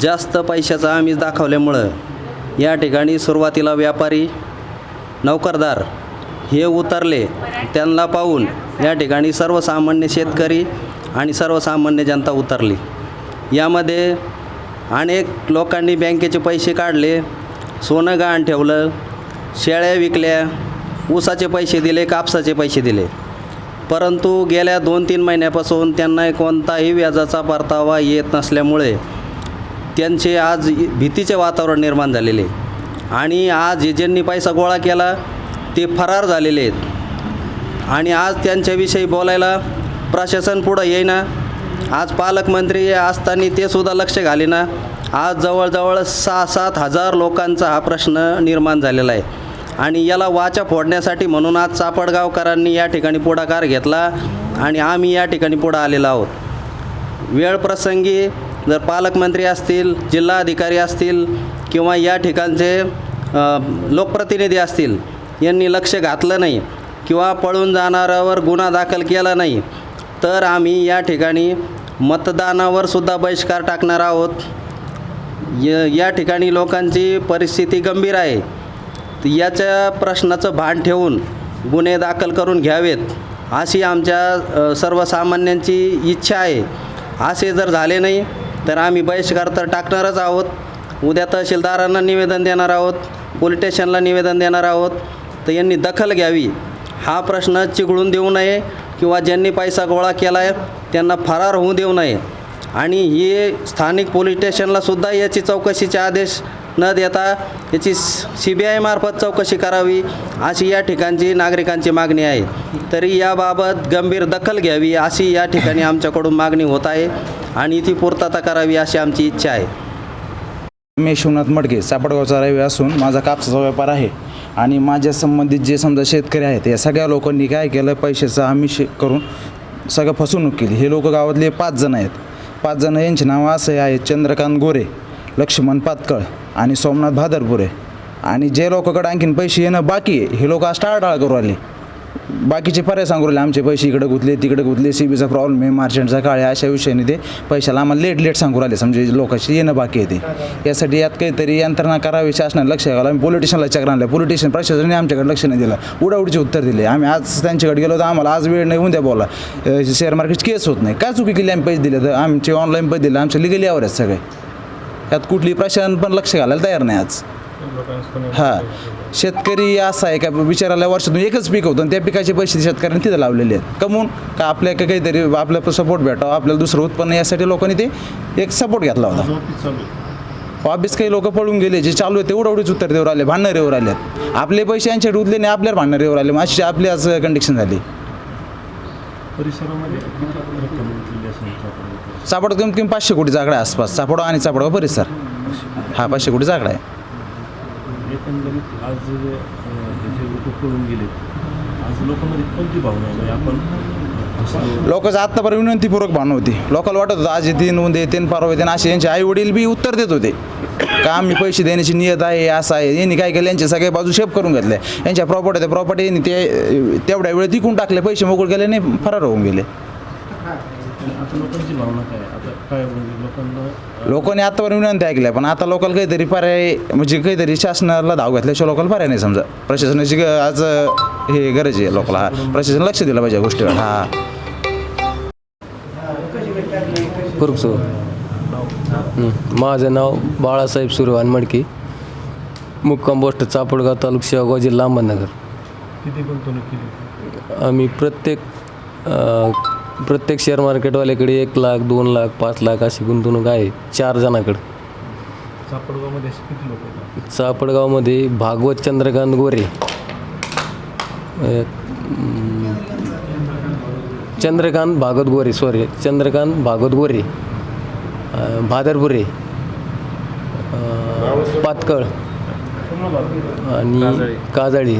जास्त पैशाचा आमिष दाखवल्यामुळं या ठिकाणी सुरुवातीला व्यापारी नौकरदार हे उतरले. त्यांना पाहून या ठिकाणी सर्वसामान्य शेतकरी आणि सर्वसामान्य जनता उतरली. यामध्ये अनेक लोकांनी बँकेचे पैसे काढले सोनं गहाण ठेवलं शेळ्या विकल्या ऊसाचे पैसे दिले कापसाचे पैसे दिले. परंतु गेल्या दोन तीन महिन्यापासून त्यांना कोणताही व्याजाचा परतावा येत नसल्यामुळे त्यांचे आज भीतीचे वातावरण निर्माण झालेले आणि आज एजेंनी ज्यांनी पैसा गोळा केला ते फरार झालेले आहेत. आणि आज त्यांच्याविषयी बोलायला प्रशासन पुढं येईना. आज पालकमंत्री असताना ते सुद्धा लक्ष घालेना. आज जवळजवळ सहा सात हजार लोकांचा हा प्रश्न निर्माण झालेला आहे. आणि याला वाचा फोडण्यासाठी म्हणून आज चापडगावकरांनी या ठिकाणी पुढाकार घेतला. आणि आम्ही या ठिकाणी पुढं आलेलो आहोत. वेळ प्रसंगी जर पालकमंत्री असतील जिल्हाधिकारी असतील किंवा या ठिकाणचे लोकप्रतिनिधी असतील यांनी लक्ष घातलं नाही किंवा पळून जाणाऱ्यावर गुन्हा दाखल केला नाही तर आम्ही या ठिकाणी मतदानावर सुद्धा बहिष्कार टाकणार आहोत. य या ठिकाणी लोकांची परिस्थिती गंभीर आहे. याच्या प्रश्नाचं भान ठेवून गुन्हे दाखल करून घ्यावेत अशी आमच्या सर्वसामान्यांची इच्छा आहे. असे जर झाले नाही तर आम्ही बहिष्कार तर टाकणारच आहोत. उद्या तहसीलदारांना निवेदन देणार आहोत पोलीस स्टेशनला निवेदन देणार आहोत. तर यांनी दखल घ्यावी. हा प्रश्न चिघळून देऊ नये किंवा ज्यांनी पैसा गोळा केला आहे त्यांना फरार होऊ देऊ नये. आणि हे स्थानिक पोलीस स्टेशनला सुद्धा याची चौकशीचे आदेश न देता याची सी बी आयमार्फत चौकशी करावी अशी या ठिकाणची नागरिकांची मागणी आहे. तरी याबाबत गंभीर दखल घ्यावी अशी या ठिकाणी आमच्याकडून मागणी होत आहे. आणि ती पूर्तता करावी अशी आमची इच्छा आहे. मी शिवनाथ मडके सापडगावचा रहिवासी असून माझा कापसाचा व्यापार आहे. आणि माझ्या संबंधित जे समजा शेतकरी आहेत या सगळ्या लोकांनी काय केलं पैशाचं आम्ही शे करून सगळं फसवणूक केली. हे लोक गावातले पाच जण आहेत. पाच जण यांची नावं असे आहेत चंद्रकांत गोरे लक्ष्मण पातकळ आणि सोमनाथ भादरपुरे. आणि जे लोकांकडे आणखीन पैसे येणं बाकी आहे हे लोक आज टाळाटाळ करू आले बाकीचे पर्याय सांगू राहिले. आमचे पैसे इकडे गुंतले तिकडे गुंतले. सी बीचा प्रॉब्लेम आहे मार्चंटचा काळ आहे अशा विषयाने ते. पैशाला आम्हाला लेट लेट सांगू राहिले. समजे लोकांशी येणं बाकी आहे ते. यासाठी यात काहीतरी यंत्रणा करावी शासनाने लक्ष घालावं. आम्ही पोलिटिशियनला चक्र आणलं पोलिटिशियन प्रशासनाने आमच्याकडे लक्ष नाही दिलं. उडाउडचे उत्तर दिले. आम्ही आज त्यांच्याकडे गेलो तर आम्हाला आज वेळ नाही. उद्या बोला. शेअर मार्केटची केस होत नाही. काय चुकी केली आम्ही? पैसे दिले तर आमचे ऑनलाईन पैसे दिले. आमचे लिगली यावर आहेत सगळे. यात कुठली प्रशासन पण लक्ष घालायला तयार नाही आज. हां. शेतकरी असा आहे का? बिचाराला वर्षातून एकच पीक होतं आणि त्या पिकाचे पैसे शेतकऱ्यांनी तिथं लावलेले आहेत. कमवून का आपल्या का काहीतरी आपल्याला सपोर्ट भेटावं आपल्याला दुसरं उत्पन्न यासाठी लोकांनी ते एक सपोर्ट घेतला होता. ऑफिस काही लोक पळून गेले जे चालू आहे ते उडवडीच उत्तर देऊ राहिले भांडणारे येऊ राहिलेत आपले पैसे यांच्याकडे उतले नाही आपल्याला भांडणारे येऊ राहिले. मग अशी आपली आज कंडिशन झाली. सापड कमीत कमी पाचशे आकडा आहे आसपास. सापडा आणि सापडा परिसर. हा पाचशे कोटीचा आकडा आहे. एकंदरीत आज जे अं, जे लोक पळून गेलेत. आज लोकांमध्ये कोणती भावना आहे? म्हणजे आपण लोकांचं आत्तापर्यंत विनंतीपूर्वक भावना होती. लोकांना वाटत होतं आज येतीन उद्या येतीन परवा येतीन असे यांचे आई वडील बी उत्तर देत होते. का आम्ही पैसे देण्याची नियत आहे असं आहे यांनी काय केलं? यांचे सगळे बाजू शेप करून घेतले. यांच्या प्रॉपर्टी त्या प्रॉपर्टी यांनी ते तेवढ्या वेळेत विकून टाकले पैसे मोकळ गेले नाही फरार होऊन गेले. आता लोकांची भावना काय? आता काय म्हणजे लोकांना लोकांनी आतापर्यंत विनंती ऐकल्या पण आता लोकांना काहीतरी पर्याय म्हणजे काहीतरी शासनाला धाव घातल्याशिवाय लोकांना पर्याय नाही समजा. प्रशासनाची ग- आज हे गरज आहे लोकांना. हा प्रशासन लक्ष दिलं पाहिजे या गोष्टीवर. हा. कुरुकसो माझं नाव बाळासाहेब सुरवान मडकी. मुक्काम पोस्ट चापडगाव तालुका शेवगाव जिल्हा अहमदनगर. आम्ही प्रत्येक अ, प्रत्येक शेअर मार्केटवाल्याकडे एक लाख दोन लाख पाच लाख अशी गुंतवणूक आहे चार जणाकडे. सापडगावमध्ये असे किती लोक आहेत चापडगावमध्ये भागवत चंद्रकांत गोरे. अ, म, चंद्रकांत भागवत गोरे सॉरी चंद्रकांत भागवत गोरे. अ, भादरपुरे. अ, पातकळ. आणि काजळी.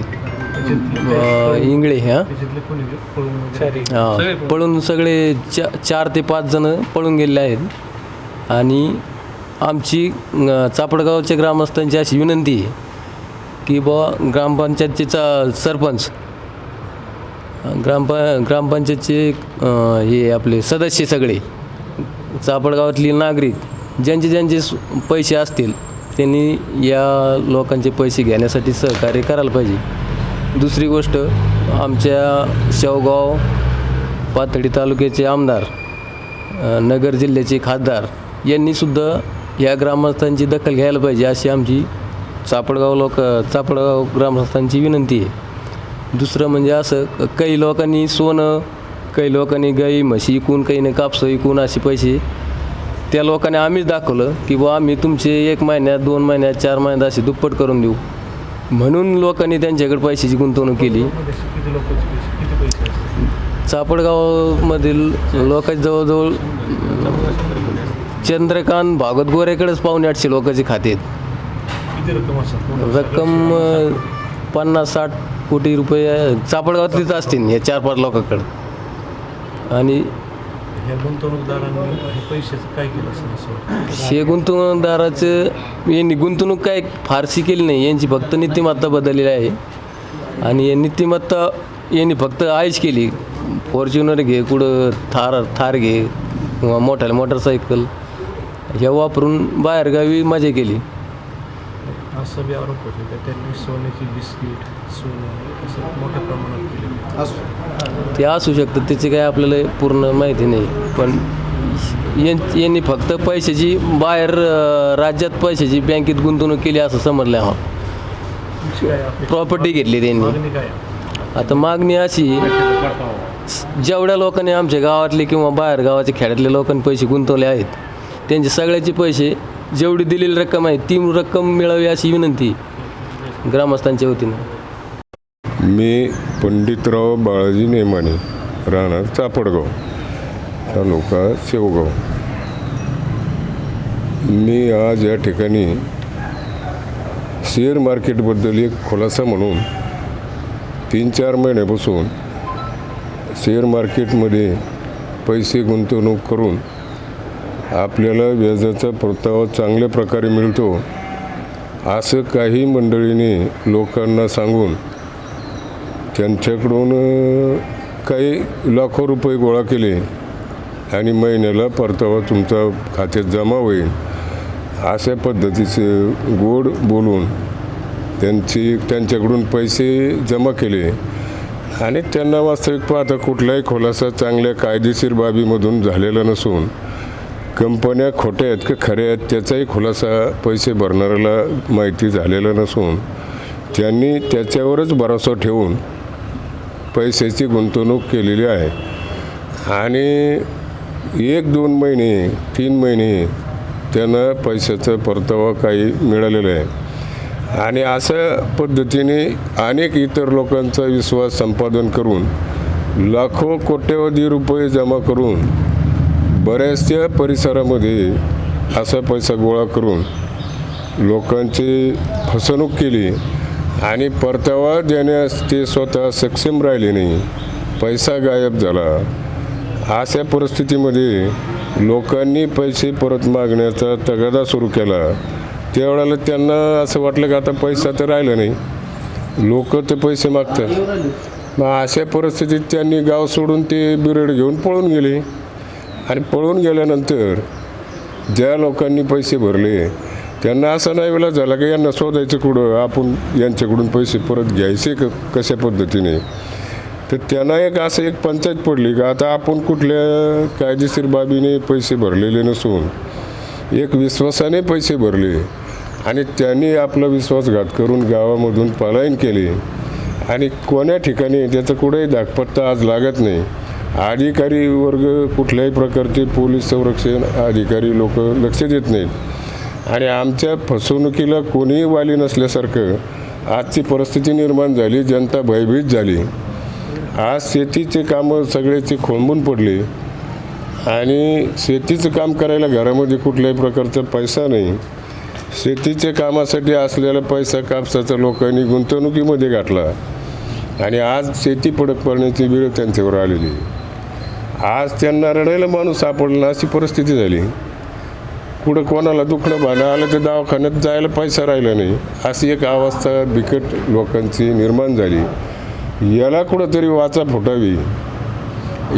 अ, इंगळे हां कोणी पळून हां. सगळे चा चार ते पाच जण पळून गेलेले आहेत. आणि आमची अ, चापडगावच्या ग्रामस्थांची अशी विनंती आहे की बुवा ग्रामपंचायतीचा सरपंच ग्रामप ग्रामपंचायतचे अ, हे आपले सदस्य सगळे चापडगावातली नागरिक ज्यांचे ज्यांचे सु- पैसे असतील त्यांनी या लोकांचे पैसे घेण्यासाठी सहकार्य करायला पाहिजे. दुसरी गोष्ट आमच्या शेवगाव पाथडी तालुक्याचे आमदार नगर जिल्ह्याचे खासदार यांनीसुद्धा या ग्रामस्थांची दखल घ्यायला पाहिजे अशी आमची चापडगाव लोक चापडगाव ग्रामस्थांची विनंती आहे. दुसरं म्हणजे असं काही लोकांनी सोनं काही लोकांनी गाई म्हशी इकून काही कापसं इकून असे पैसे त्या लोकांनी आम्हीच दाखवलं की बुवा आम्ही तुमचे एक महिन्यात दोन महिन्यात चार महिन्यात असे दुप्पट करून देऊ. म्हणून लोकांनी त्यांच्याकडे पैशाची गुंतवणूक केली. किती लोकांचे किती पैसे चापडगावमधील लोकांचे जवळजवळ चंद्रकांत भागवत गोऱ्याकडेच पावणे आठशे लोकांचे खाते आहेत. किती रक्कम रक्कम अ, पन्नास साठ कोटी रुपये चापडगावातलीच असतील या चार पाच लोकांकडं. आणि ह्या गुंतवणूकदारांनी हे पैशाचं काय केलं असेल असं वाटतं? हे गुंतवणूकदाराचं यांनी गुंतवणूक काय फारशी केली नाही. यांची फक्त नीतिमत्ता बदललेली आहे. आणि या नीतिमत्ता यांनी फक्त आयश केली. फॉर्च्युनर घे कुठं थार थार घे किंवा मोठ्याला मोटरसायकल ह्या वापरून बाहेरगावी मजा केली. असं बी आरोप होते का? त्यांनी सोन्याची बिस्किट सोनं असं मोठ्या प्रमाणात केलेलं ते असू शकतं त्याची काय आपल्याला पूर्ण माहिती नाही. पण यांनी फक्त पैशाची बाहेर राज्यात पैशाची बँकेत गुंतवणूक केली असं समजलं हा प्रॉपर्टी घेतली त्यांनी. आता मागणी अशी जेवढ्या लोकांनी आमच्या गावातले किंवा बाहेर गावाच्या खेड्यातल्या लोकांनी पैसे गुंतवले आहेत त्यांचे सगळ्याचे पैसे जेवढी दिलेली रक्कम आहे ती रक्कम मिळावी अशी विनंती ग्रामस्थांच्या वतीनं. मी पंडितराव बाळाजी नेमाने राहणार चापडगाव तालुका शेवगाव. मी आज या ठिकाणी शेअर मार्केटबद्दल एक खुलासा म्हणून तीन चार महिन्यापासून शेअर मार्केटमध्ये पैसे गुंतवणूक करून आपल्याला व्याजाचा परतावा चांगल्या प्रकारे मिळतो असं काही मंडळीने लोकांना सांगून त्यांच्याकडून काही लाखो रुपये गोळा केले आणि महिन्याला परतावा तुमचा खात्यात जमा होईल. अशा पद्धतीचे गोड बोलून त्यांची त्यांच्याकडून पैसे जमा केले. आणि त्यांना वास्तविक पाहता कुठलाही खुलासा चांगल्या कायदेशीर बाबीमधून झालेला नसून कंपन्या खोट्या आहेत का खऱ्या आहेत त्याचाही खुलासा पैसे भरणाऱ्याला माहिती झालेला नसून त्यांनी त्याच्यावरच भरोसा ठेवून पैशाची गुंतवणूक केलेली आहे. आणि एक दोन महिने तीन महिने त्यांना पैशाचा परतावा काही मिळालेला आहे. आणि अशा पद्धतीने अनेक इतर लोकांचा विश्वास संपादन करून लाखो कोट्यवधी रुपये जमा करून बऱ्याचशा परिसरामध्ये असा पैसा गोळा करून लोकांची फसवणूक केली. आणि परतावा देण्यास ते स्वतः सक्षम राहिली नाही. पैसा गायब झाला. अशा परिस्थितीमध्ये लोकांनी पैसे परत मागण्याचा तगादा सुरू केला. त्यावेळेला त्यांना असं वाटलं की आता पैसा तर राहिला नाही. लोक ते पैसे मागतात. मग अशा परिस्थितीत त्यांनी गाव सोडून ते बिरड घेऊन पळून गेले. आणि पळून गेल्यानंतर ज्या लोकांनी पैसे भरले त्यांना असं नाही वेळा झाला की यांना शोधायचं कुठं? आपण यांच्याकडून पैसे परत घ्यायचे क कशा पद्धतीने? तर त्यांना एक असं एक पंचायत पडली का आता आपण कुठल्या कायदेशीर बाबीने पैसे भरलेले नसून एक विश्वासाने पैसे भरले आणि त्यांनी आपला विश्वासघात करून गावामधून पलायन केले आणि कोण्या ठिकाणी त्याचं कुठेही दाखपत्ता आज लागत नाही. अधिकारी वर्ग कुठल्याही प्रकारचे पोलीस संरक्षण अधिकारी लोक लक्ष देत नाहीत. आणि आमच्या फसवणुकीला कोणीही वाली नसल्यासारखं आजची परिस्थिती निर्माण झाली जनता भयभीत झाली. आज शेतीचे कामं सगळ्याचे खोंबून पडले. आणि शेतीचं काम करायला घरामध्ये कुठल्याही प्रकारचा पैसा नाही. शेतीच्या कामासाठी असलेला पैसा कापसाचा लोकांनी गुंतवणुकीमध्ये घातला. आणि आज शेती पडक पडण्याची वेळ त्यांच्यावर आलेली आज त्यांना रडायला माणूस सापडला अशी परिस्थिती झाली. कुठं कोणाला दुखणं भाणं आलं तर दवाखान्यात जायला पैसा राहिला नाही. अशी एक अवस्था बिकट लोकांची निर्माण झाली. याला कुठंतरी वाचा फुटावी.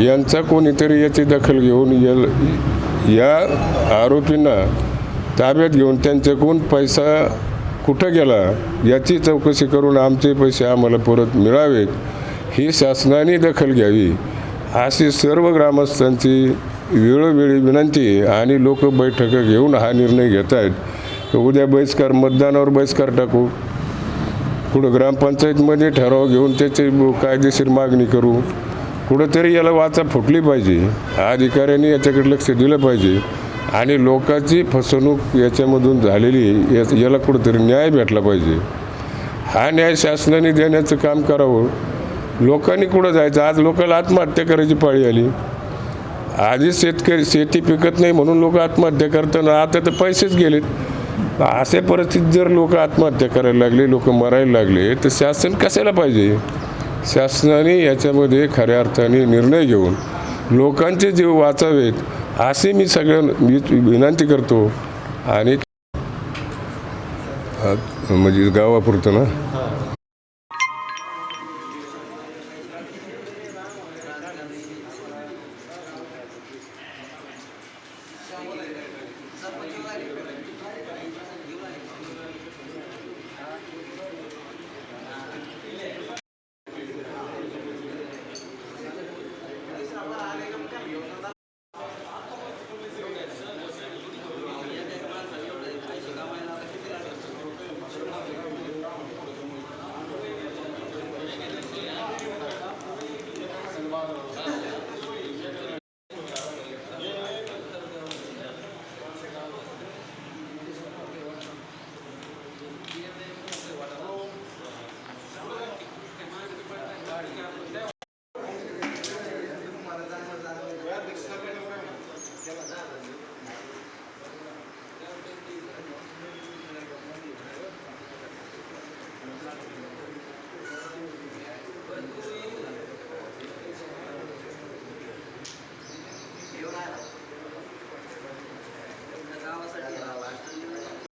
यांचा कोणीतरी याची दखल घेऊन या आरोपींना ताब्यात घेऊन त्यांच्याकडून पैसा कुठं गेला याची चौकशी करून आमचे पैसे आम्हाला परत मिळावेत ही शासनाने दखल घ्यावी अशी सर्व ग्रामस्थांची वेळोवेळी विनंती आणि लोक बैठक घेऊन हा निर्णय घेत आहेत. उद्या बहिष्कार मतदानावर बहिष्कार टाकू. पुढं ग्रामपंचायतमध्ये ठराव घेऊन त्याची कायदेशीर मागणी करू. कुठंतरी याला वाचा फुटली पाहिजे. अधिकाऱ्यांनी याच्याकडे लक्ष दिलं पाहिजे. आणि लोकांची फसवणूक याच्यामधून झालेली या- याला कुठंतरी न्याय भेटला पाहिजे. हा न्याय शासनाने देण्याचं काम करावं. लोकांनी कुठं जायचं? आज लोकांना आत्महत्या करायची पाळी आली. आधी शेतकरी शेती पिकत नाही म्हणून लोक आत्महत्या करताना आता तर पैसेच गेलेत. अशा परिस्थितीत जर लोक आत्महत्या करायला लागले लोक मरायला लागले तर शासन कशाला पाहिजे? शासनाने याच्यामध्ये खऱ्या अर्थाने निर्णय घेऊन लोकांचे जीव वाचावेत असे मी सगळ्या मी विनंती करतो. आणि म्हणजे गावापुरतं ना? Grazie.